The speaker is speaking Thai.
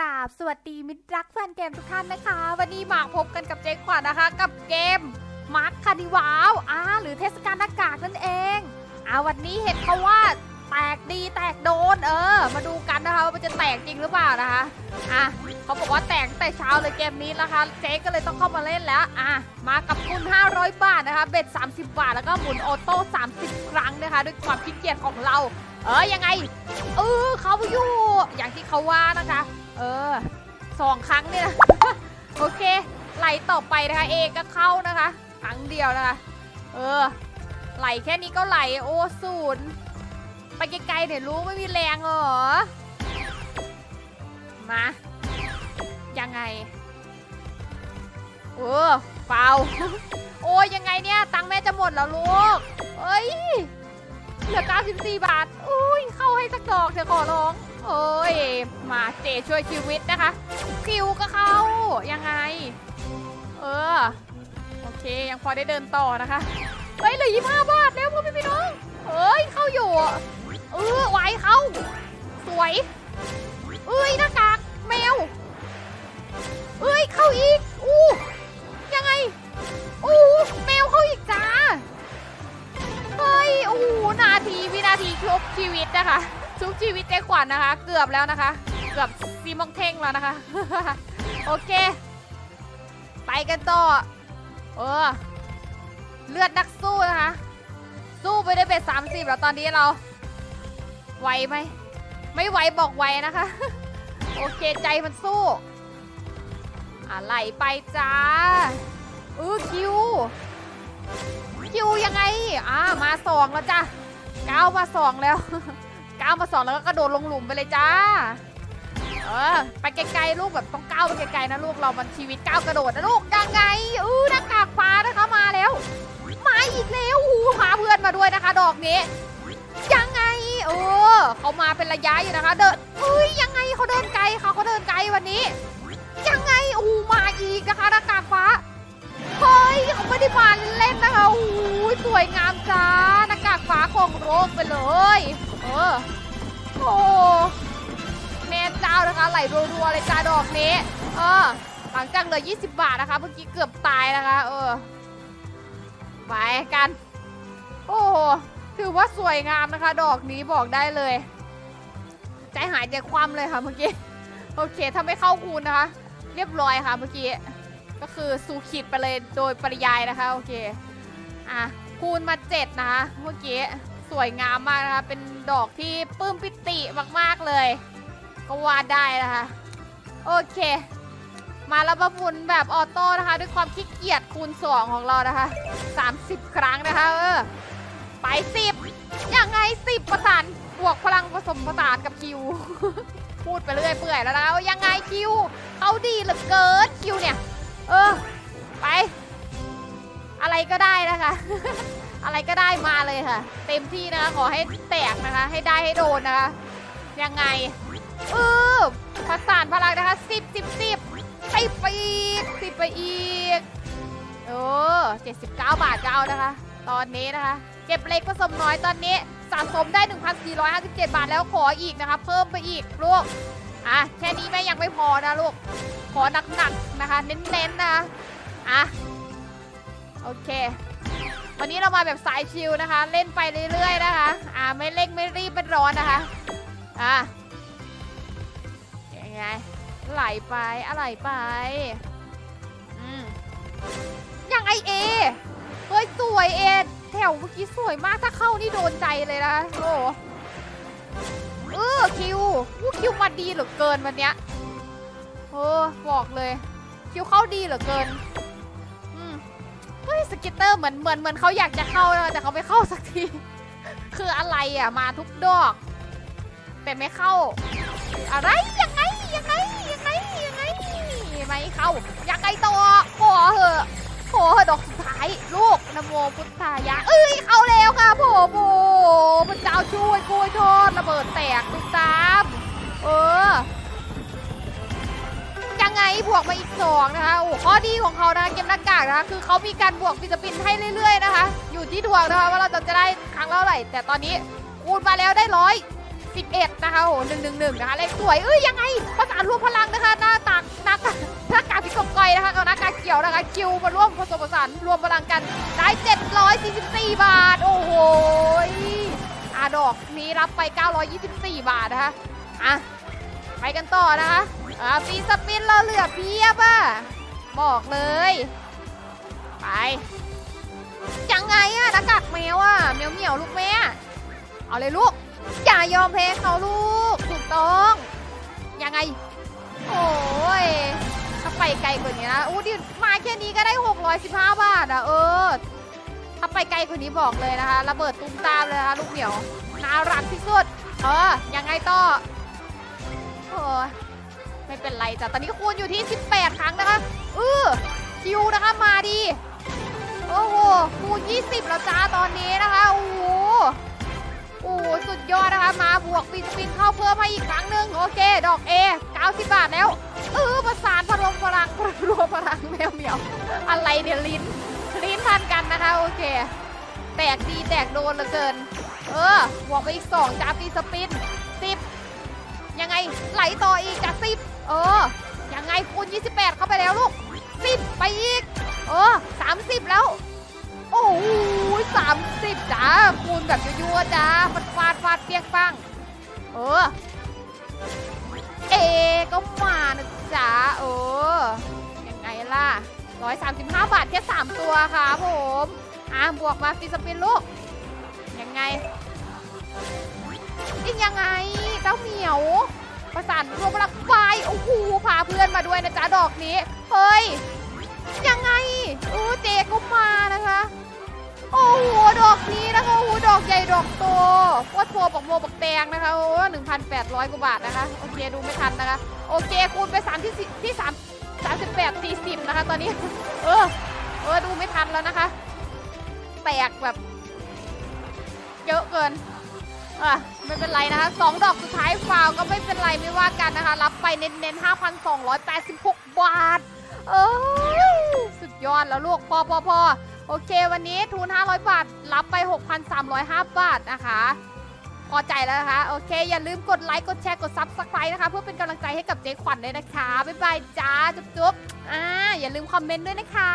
ราบ สวัสดีมิตรรักแฟนเกมทุกท่านนะคะ วันนี้มาพบกันกับเจ๊ขวัญนะคะ กับเกมมาร์คคานิวาวอ่าหรือเทศกาลหน้ากากนั่นเองอ่าวันนี้เห็นเขาว่าแตกดีแตกโดนเออ มาดูกันนะคะว่ามันจะแตกจริงหรือเปล่านะคะอะเขาบอกว่าแตกแต่เช้าเลยเกมนี้นะคะ เจ๊ก็เลยต้องเข้ามาเล่นแล้วอะมากับทุน500 บาทนะคะ เบ็ด 30 บาท แล้วก็หมุนออโต้30 ครั้งนะคะ ด้วยความขี้เกียจของเรา เออยังไงเออเขาอยู่ อย่างที่เขาว่านะคะ เออสองครั้งเนี่ยนะโอเค ไหลต่อไปนะคะเอก็เข้านะคะ ครั้งเดียวนะคะ เออ ไหลแค่นี้ก็ไหลโอ้ศูนย์ไปไกลๆเดี๋ยวรู้ไม่มีแรงเหรอ มา ยังไงเออเปล่าโอ้ยยังไงเนี่ย ตังค์แม่จะหมดแล้วลูก เอ้ย เหลือ 94 บาทอู้ สักดอกเถอะขอร้อง โอ้ย มาเจช่วยชีวิตนะคะ คิวก็เข้า ยังไง เออ โอเค ยังพอได้เดินต่อนะคะ เฮ้ยเหลือ25บาทแล้วพ่อพี่พี่น้องเอ้ย เข้าอยู่ เออไวเข้า สวย เอ้ยหน้ากากแมว เอ้ย เข้าอีก ชุบชีวิตนะคะ ชุบชีวิตเจ๊ขวัญนะคะ เกือบแล้วนะคะ เกือบซีมองเท่งแล้วนะคะ โอเค ไปกันต่อ เออ เลือดนักสู้นะคะ สู้ไปได้เป็นสามสิบแล้วตอนนี้เราไหวไหม ไม่ไหวบอกไหวนะคะ โอเคใจมันสู้ อะไหลไปจ้าเออคิว คิวยังไง อ่ามาสองแล้วจ้ะ ก้าวมาสองแล้ว ก้าวมาสองแล้วก็กระโดดลงหลุมไปเลยจ้า เออ ไปไกลๆลูกแบบต้องก้าวไปไกลๆนะลูกเรามันชีวิตก้าวกระโดดนะลูกยังไงอู้หน้ากากฟ้านะคะมาแล้ว มาอีกแล้วอู้พาเพื่อนมาด้วยนะคะ ดอกนี้ ยังไงเออเขามาเป็นระยะอยู่นะคะ เดินเอ้ยยังไงเขาเดินไกลเขาเขาเดินไกลวันนี้ ยังไงอู้มาอีกนะคะหน้ากากฟ้าเฮ้ยเขาไม่ได้มาเล่นนะคะโอ้สวยงามจ้า งโรคไปเลย เออโอ้แม่เจ้านะคะ ไหลรัวๆเลยจ้าดอกนี้ เออ หลังจากเหลือ 20 บาทนะคะ เมื่อกี้เกือบตายนะคะ เออ ไปกัน โอ้โห ถือว่าสวยงามนะคะ ดอกนี้บอกได้เลย ใจหายใจคว่ำเลยค่ะเมื่อกี้ โอเค ถ้าไม่เข้าคูณนะคะ เรียบร้อยค่ะเมื่อกี้ ก็คือสูขีดไปเลยโดยปริยายนะคะ โอเค อะคูณมาเจ็ดนะคะ เมื่อกี้ วยงามมากนะคะ เป็นดอกที่ปลื้มปิติมากๆเลย ก็วาดได้นะคะ โอเค มาแล้วมาหมุนแบบออโต้นะคะ ด้วยความขี้เกียจคูณสองของเรานะคะ 30 ครั้งนะคะเออไปสิบยังไงสิบประสานบวกพลังผสมผสานกับคิว พูดไปเรื่อยเปื่อยแล้วนะยังไงคิวเขาดีเหลือเกินคิวเนี่ย เออ ไป อะไรก็ได้นะคะ อะไรก็ได้มาเลยค่ะ เต็มที่นะคะขอให้แตกนะคะ ให้ได้ให้โดนนะคะ ยังไงเออประสานพลังนะคะสิบสิบสิบสิบไปอีกสิบไปอีกเออเจ็ดสิบเก้าบาทก็เอานะคะ ตอนนี้นะคะ เก็บเล็กผสมน้อยตอนนี้สะสมได้ 1,457 บาทแล้วขออีกนะคะ เพิ่มไปอีกลูกอะแค่นี้แม่ยังไม่พอนะลูก ขอหนักๆนะคะ เน้นๆนะคะอะโอเค วันนี้เรามาแบบสายชิลนะคะ เล่นไปเรื่อยๆนะคะ อ่าไม่เร่งไม่รีบไม่ร้อนนะคะ อะยังไงไหลไปอะไรไป อืมยังไอเอเฮ้ยสวยเอแถวเมื่อกี้สวยมากถ้าเข้านี่โดนใจเลยนะโอ้เออคิวอู้คิวมาดีเหลือเกินวันเนี้ยโอ้บอกเลย คิวเข้าดีเหลือเกิน เฮ้ยสกิตเตอร์เหมือนเหมือนเหมือนเขาอยากจะเข้านะแต่เขาไม่เข้าสักที คืออะไรอะมาทุกดอก แต่ไม่เข้า อะไรยังไงยังไงยังไงยังไงไม่เข้ายังไงต่อขอเหอะขอเหอะดอกสุดท้ายลูกนโมพุทธายะ เอ้ยเข้าแล้วค่ะผมโอ้พระเจ้าช่วยกล้วยทอดระเบิดแตกตุ้มตาม เออ บวกมาอีกสองนะคะโอ้ข้อดีของเขานะเกมหน้ากากนะคะคือเขามีการบวกฟิสปินให้เรื่อยๆนะคะ อยู่ที่ดวงนะคะว่าเราจะได้ครั้งละเท่าไหร่ แต่ตอนนี้คูณมาแล้วได้ร้อย11 นะคะโอ้หนึ่งหนึ่งหนึ่งนะคะเลขสวยเอ้ยยังไงประสานรวมพลังนะคะ หน้าตากหน้ากากหน้ากากพิกบก้อยนะคะกับหน้ากากเขียวนะคะ คิวมาร่วมผสมผสานรวมพลังกันได้ 744 บาท โอ้โหอะดอกนี้รับไป 924 บาทนะคะอะไปกันต่อนะคะ อ่าฟีสปินเราเหลือเพียบอะ บอกเลย ไป ยังไงอะน้ากากแมวอะเมียวเหมียวลูกแม่ เอาเลยลูก อย่ายอมแพ้เขาลูก ถูกต้อง ยังไง โอ้ยถ้าไปไกลกว่านี้นะอู้ดิมาแค่นี้ก็ได้ 615 บาทอะเออ ถ้าไปไกลกว่านี้บอกเลยนะคะระเบิดตุ้มตามเลยนะคะลูกเหมียวน่ารักที่สุด เออ ยังไงต่อโอ้ย ไม่เป็นไรจ้ะตอนนี้คูณอยู่ที่ 18 ครั้งนะคะเออคิวนะคะมาดี โอ้โหคูณ20 แล้วจ้าตอนนี้นะคะโอ้โหโอ้โหสุดยอดนะคะมาบวกปินปินเข้าเพิ่มให้อีกครั้งหนึ่งโอเค ดอก A 90 บาทแล้วเออประสานพลังพลังรวมพลังแมวเหมียว อะไรเนี่ยลิ้นลิ้นพันกันนะคะโอเค แตกดีแตกโดนเหลือเกิน เออบวกไปอีก 2จ้าปีสปิน10ยังไงไหลต่ออีกจาก10 เออ ยังไงคูณ 28 เข้าไปแล้วลูก 10 ไปอีก เออ 30 แล้ว โอ้โหสามสิบจ้าคูณแบบยั่วๆจ้าฟาดฟาดฟาดเปียกปัง เออ เอก็มานะจ๊ะเออ ยังไงล่ะ135บาทแค่3ตัวค่ะผมอะบวกมาฟีสปินลูก ยังไงอีกยังไงเจ้าเหมียว ประสานรวมพลังไฟ โอ้โหพาเพื่อนมาด้วยนะจ๊ะดอกนี้เฮ้ยยังไงโอ้เจก็มานะคะ โอ้โหดอกนี้นะคะโอ้โหดอกใหญ่ดอกโตว่าทัวบักโมบักแตงนะคะโอ้หนึ่งพันแปดร้อยกว่าบาทนะคะโอเคดูไม่ทันนะคะ โอเคคูณไปสามที่ที่สามสามสิบแปดสี่สิบนะคะ ตอนนี้ เออเออดูไม่ทันแล้วนะคะ แตกแบบ เยอะเกิน อะไม่เป็นไรนะคะสองดอกสุดท้ายฟาวก็ไม่เป็นไรไม่ว่ากันนะคะ รับไปเน้นๆ 5,286 บาท เอ้ยสุดยอดแล้วลูกพอพอพอโอเค วันนี้ทุน 500 บาท รับไป 6,305 บาทนะคะ พอใจแล้วนะคะ โอเค อย่าลืมกดไลค์ กดแชร์ กดซับสไครต์นะคะ เพื่อเป็นกำลังใจให้กับเจ๊ขวัญด้วยนะคะ บ๊ายบายจ้า จุ๊บๆอ่าอย่าลืมคอมเมนต์ด้วยนะคะ